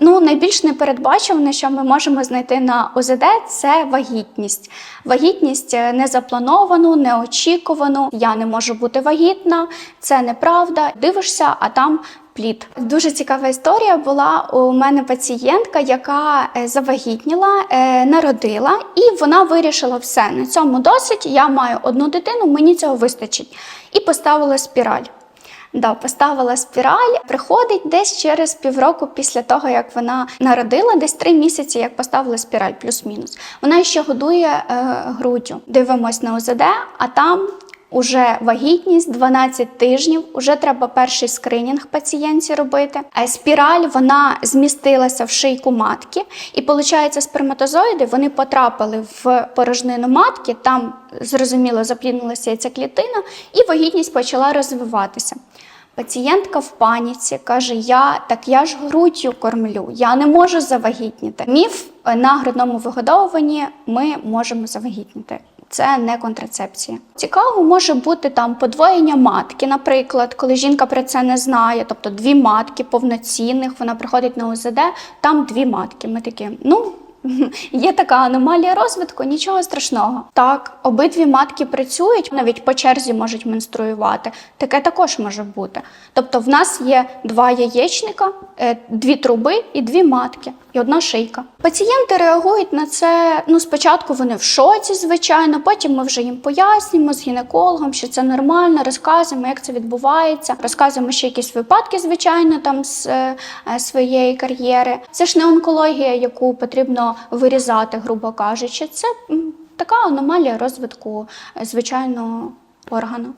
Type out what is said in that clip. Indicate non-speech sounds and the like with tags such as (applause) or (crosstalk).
Ну, найбільш непередбачуване, що ми можемо знайти на ОЗД, це вагітність. Вагітність е, незаплановану, неочікувану. Я не можу бути вагітна, це неправда. Дивишся, а там. Плід дуже цікава історія була у мене пацієнтка, яка е, завагітніла, е, народила, і вона вирішила все на цьому досить. Я маю одну дитину, мені цього вистачить. І поставила спіраль. Да, поставила спіраль, приходить десь через півроку після того, як вона народила, десь три місяці, як поставила спіраль, плюс-мінус. Вона ще годує е, груддю. Дивимось на ОЗД, а там уже вагітність 12 тижнів, уже треба перший скринінг пацієнтці робити. Е, Спіраль вона змістилася в шийку матки, і виходить, сперматозоїди вони потрапили в порожнину матки, там зрозуміло запліднилася ця клітина, і вагітність почала розвиватися. Пацієнтка в паніці каже: Я так я ж груддю кормлю, я не можу завагітніти. Міф на грудному вигодовуванні ми можемо завагітніти. Це не контрацепція. Цікаво може бути там подвоєння матки, наприклад, коли жінка про це не знає, тобто дві матки повноцінних, вона приходить на ОЗД, там дві матки. Ми такі, ну. (laughs) Є така аномалія розвитку, нічого страшного. Так, обидві матки працюють, навіть по черзі можуть менструювати. Таке також може бути. Тобто, в нас є два яєчника, е, дві труби і дві матки, і одна шийка. Пацієнти реагують на це. Ну, спочатку вони в шоці, звичайно. Потім ми вже їм пояснюємо з гінекологом, що це нормально, розказуємо, як це відбувається. Розказуємо ще якісь випадки, звичайно, там з е, е, своєї кар'єри. Це ж не онкологія, яку потрібно вирізати, грубо кажучи. Це така аномалія розвитку е, звичайного органу.